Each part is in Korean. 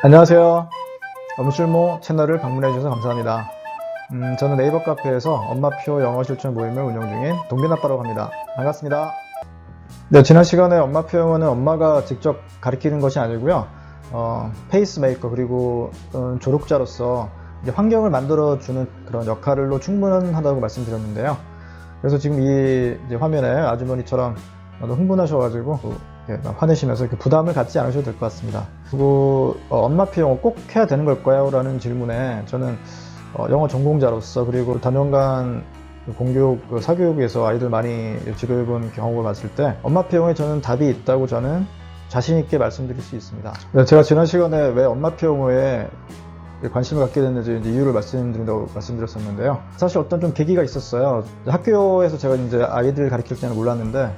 안녕하세요. 엄술모 채널을 방문해 주셔서 감사합니다. 음, 저는 네이버 카페에서 엄마표 영어 실천 모임을 운영 중인 동빈아빠라고 합니다. 반갑습니다. 네, 지난 시간에 엄마표 영어는 엄마가 직접 가르치는 것이 아니고요. 어, 페이스메이커 그리고 음, 조력자로서 이제 환경을 만들어주는 그런 역할로 충분하다고 말씀드렸는데요. 그래서 지금 이 화면에 아주머니처럼 너무 흥분하셔가지고 화내시면서 이렇게 부담을 갖지 않으셔도 될 것 같습니다. 그리고 어, 엄마표 영어 꼭 해야 되는 걸까요? 라는 질문에 저는 어, 영어 전공자로서 그리고 단연간 그 공교육, 그 사교육에서 아이들 많이 지도해본 경험을 봤을 때 엄마표 영어에 저는 답이 있다고 저는 자신 있게 말씀드릴 수 있습니다. 네, 제가 지난 시간에 왜 엄마표 영어에 관심을 갖게 됐는지 이유를 말씀드린다고 말씀드렸었는데요. 사실 어떤 좀 계기가 있었어요. 학교에서 제가 이제 아이들 가르칠 때는 몰랐는데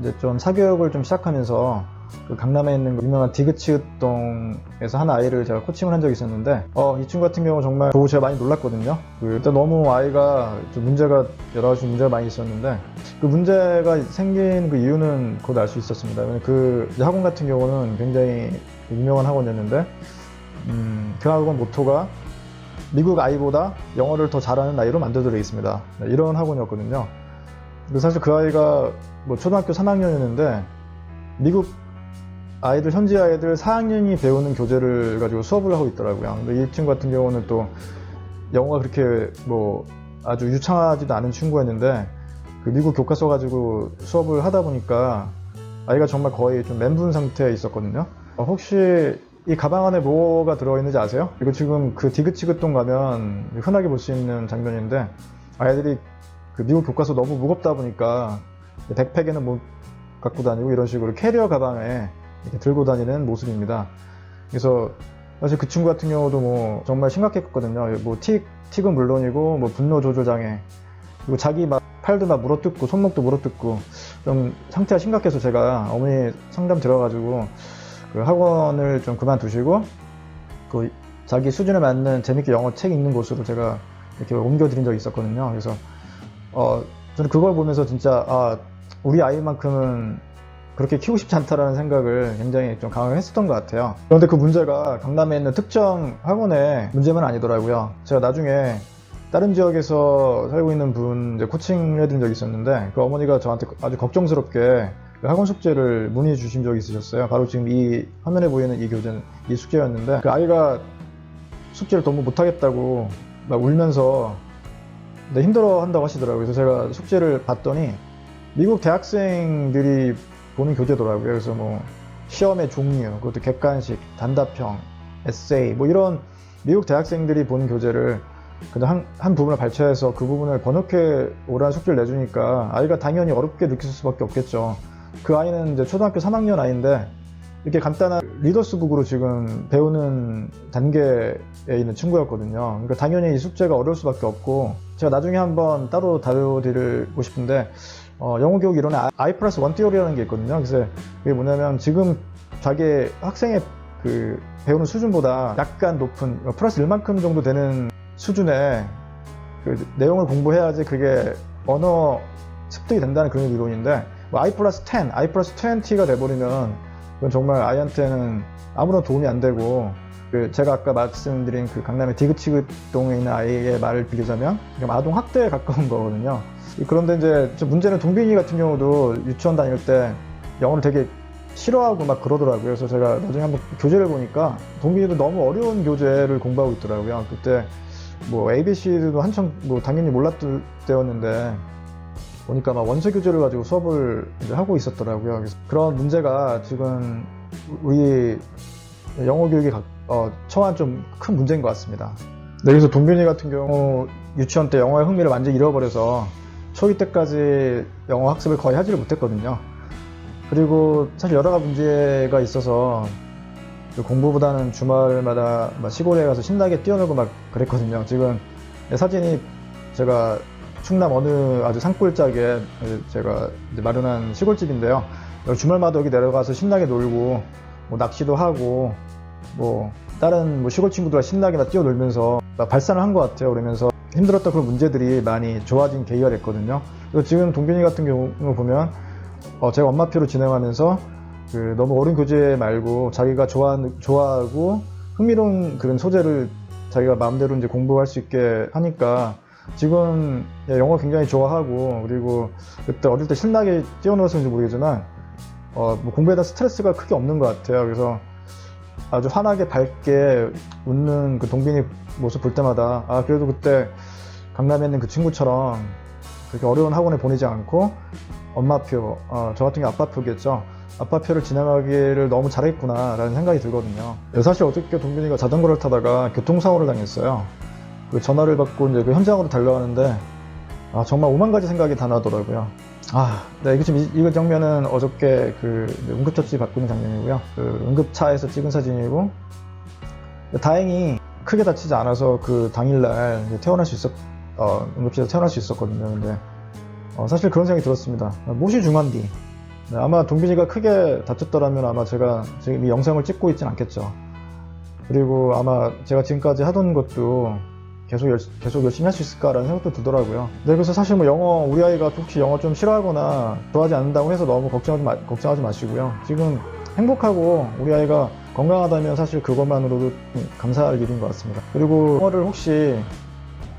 이제 좀 사교육을 좀 시작하면서 그 강남에 있는 그 유명한 디귿치읒동에서 한 아이를 제가 코칭을 한 적이 있었는데 어, 이 친구 같은 경우 정말 보고 제가 많이 놀랐거든요. 그 일단 너무 아이가 좀 문제가 여러 가지 문제가 많이 있었는데 그 문제가 생긴 그 이유는 곧 알 수 있었습니다. 그 학원 같은 경우는 굉장히 유명한 학원이었는데 음, 그 학원 모토가 미국 아이보다 영어를 더 잘하는 아이로 만들어드리겠습니다. 네, 이런 학원이었거든요. 근데 사실 그 아이가 뭐 초등학교 3학년이었는데 미국 아이들 현지 아이들 4학년이 배우는 교재를 가지고 수업을 하고 있더라고요. 근데 이 친구 같은 경우는 또 영어가 그렇게 뭐 아주 유창하지도 않은 친구였는데 그 미국 교과서 가지고 수업을 하다 보니까 아이가 정말 거의 좀 멘붕 상태에 있었거든요. 어, 혹시 이 가방 안에 뭐가 들어있는지 아세요? 이거 지금 그 디귿치귿동 가면 흔하게 볼 수 있는 장면인데 아이들이 그 미국 교과서 너무 무겁다 보니까 백팩에는 못 갖고 다니고 이런 식으로 캐리어 가방에 들고 다니는 모습입니다. 그래서 사실 그 친구 같은 경우도 뭐 정말 심각했거든요. 뭐 틱, 틱은 물론이고 뭐 분노 조절 장애 그리고 자기 막 팔도 막 물어뜯고 손목도 물어뜯고 좀 상태가 심각해서 제가 어머니 상담 들어가지고 그 학원을 좀 그만두시고 그 자기 수준에 맞는 재밌게 영어 책 읽는 곳으로 제가 이렇게 옮겨드린 적이 있었거든요. 그래서 어 저는 그걸 보면서 진짜 아 우리 아이만큼은 그렇게 키우고 싶지 않다라는 생각을 굉장히 좀 강하게 했었던 것 같아요. 그런데 그 문제가 강남에 있는 특정 학원의 문제만 아니더라고요. 제가 나중에 다른 지역에서 살고 있는 분 이제 코칭을 해드린 적이 있었는데 그 어머니가 저한테 아주 걱정스럽게 그 학원 숙제를 문의 주신 적이 있으셨어요. 바로 지금 이 화면에 보이는 이 교재는 이 숙제였는데 그 아이가 숙제를 너무 못하겠다고 막 울면서 네, 힘들어 한다고 하시더라고요. 그래서 제가 숙제를 봤더니 미국 대학생들이 보는 교재더라고요. 그래서 뭐 시험의 종류, 그것도 객관식, 단답형, 에세이 뭐 이런 미국 대학생들이 보는 교재를 그냥 한, 한 부분을 발췌해서 그 부분을 번역해 오라는 숙제를 내주니까 아이가 당연히 어렵게 느낄 수밖에 없겠죠. 그 아이는 이제 초등학교 3학년 아이인데 이렇게 간단한 리더스북으로 지금 배우는 단계에 있는 친구였거든요. 그러니까 당연히 이 숙제가 어려울 수밖에 없고 제가 나중에 한번 따로 다뤄드리고 싶은데 어, 영어 교육 이론에 I 플러스 원 띠오리라는 게 있거든요. 그래서 그게 뭐냐면 지금 자기 학생의 그 배우는 수준보다 약간 높은 어, 플러스 1만큼 정도 되는 수준의 그 내용을 공부해야지 그게 언어 습득이 된다는 그런 이론인데 뭐 I 플러스 10, I 플러스 20가 돼버리면 그건 정말 아이한테는 아무런 도움이 안 되고 그 제가 아까 말씀드린 그 강남의 디귿치귿동에 있는 아이의 말을 빌리자면 아동 학대에 가까운 거거든요. 그런데 이제 저 문제는 동빈이 같은 경우도 유치원 다닐 때 영어를 되게 싫어하고 막 그러더라고요. 그래서 제가 나중에 한번 교재를 보니까 동빈이도 너무 어려운 교재를 공부하고 있더라고요. 그때 뭐 ABC도 한참 뭐 당연히 몰랐을 때였는데 보니까 막 원서 교재를 가지고 수업을 하고 있었더라고요. 그래서 그런 문제가 지금 우리 영어 교육에 가- 어, 처한 좀 큰 문제인 것 같습니다. 네, 그래서 동균이 같은 경우 유치원 때 영어의 흥미를 완전히 잃어버려서 초기 때까지 영어 학습을 거의 하지를 못했거든요. 그리고 사실 여러 가지 문제가 있어서 그 공부보다는 주말마다 막 시골에 가서 신나게 뛰어놀고 막 그랬거든요. 지금 사진이 제가 충남 어느 아주 산골짜기에 제가 마련한 시골집인데요. 주말마다 여기 내려가서 신나게 놀고 뭐 낚시도 하고 뭐 다른 뭐 시골 친구들과 신나게 나 뛰어놀면서 막 발산을 한 것 같아요. 그러면서 힘들었던 그런 문제들이 많이 좋아진 계기가 됐거든요. 그리고 지금 동균이 같은 경우 보면 어, 제가 엄마표로 진행하면서 그 너무 어른 교재 말고 자기가 좋아, 좋아하고 흥미로운 그런 소재를 자기가 마음대로 이제 공부할 수 있게 하니까 지금 예, 영어 굉장히 좋아하고 그리고 그때 어릴 때 신나게 뛰어놀았는지 모르겠지만 어, 뭐 공부에다 스트레스가 크게 없는 것 같아요. 그래서 아주 환하게 밝게 웃는 그 동빈이 모습 볼 때마다 아 그래도 그때 강남에 있는 그 친구처럼 그렇게 어려운 학원에 보내지 않고 엄마표, 어, 저 같은 게 아빠표겠죠. 아빠표를 진행하기를 너무 잘했구나라는 생각이 들거든요. 사실 어저께 동빈이가 자전거를 타다가 교통사고를 당했어요. 그 전화를 받고 이제 그 현장으로 달려가는데 아, 정말 오만 가지 생각이 다 나더라고요. 아, 네, 이거 지금 이, 이거 장면은 어저께 그 응급처치 받고 있는 장면이고요. 그 응급차에서 찍은 사진이고 다행히 크게 다치지 않아서 그 당일날 퇴원할 수 있었, 어, 응급실에서 퇴원할 수 있었거든요. 근데 어, 사실 그런 생각이 들었습니다. 못이 중한디. 네, 아마 동빈이가 크게 다쳤더라면 아마 제가 지금 이 영상을 찍고 있진 않겠죠. 그리고 아마 제가 지금까지 하던 것도 계속, 열, 계속 열심히 할 수 있을까라는 생각도 들더라고요. 네, 그래서 사실 뭐 영어, 우리 아이가 혹시 영어 좀 싫어하거나 좋아하지 않는다고 해서 너무 걱정하지, 마, 걱정하지 마시고요. 지금 행복하고 우리 아이가 건강하다면 사실 그것만으로도 감사할 일인 것 같습니다. 그리고 영어를 혹시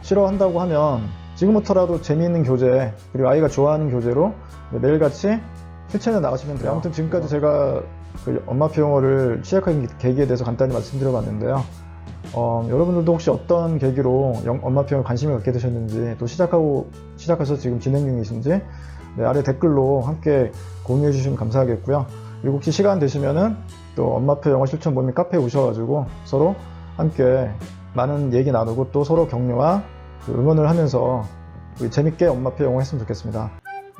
싫어한다고 하면 지금부터라도 재미있는 교재, 그리고 아이가 좋아하는 교재로 매일같이 실천해 나가시면 돼요. 아무튼 지금까지 제가 그 엄마표 영어를 시작한 계기에 대해서 간단히 말씀드려 봤는데요. 어, 여러분들도 혹시 어떤 계기로 영- 엄마표 영어에 관심을 갖게 되셨는지 또 시작하고 시작해서 지금 진행 중이신지 네, 아래 댓글로 함께 공유해 주시면 감사하겠고요. 그리고 혹시 시간 되시면은 또 엄마표 영어 실천 모임 카페에 오셔가지고 서로 함께 많은 얘기 나누고 또 서로 격려와 그 응원을 하면서 재밌게 엄마표 영어 했으면 좋겠습니다.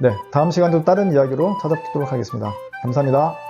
네, 다음 시간도 다른 이야기로 찾아뵙도록 하겠습니다. 감사합니다.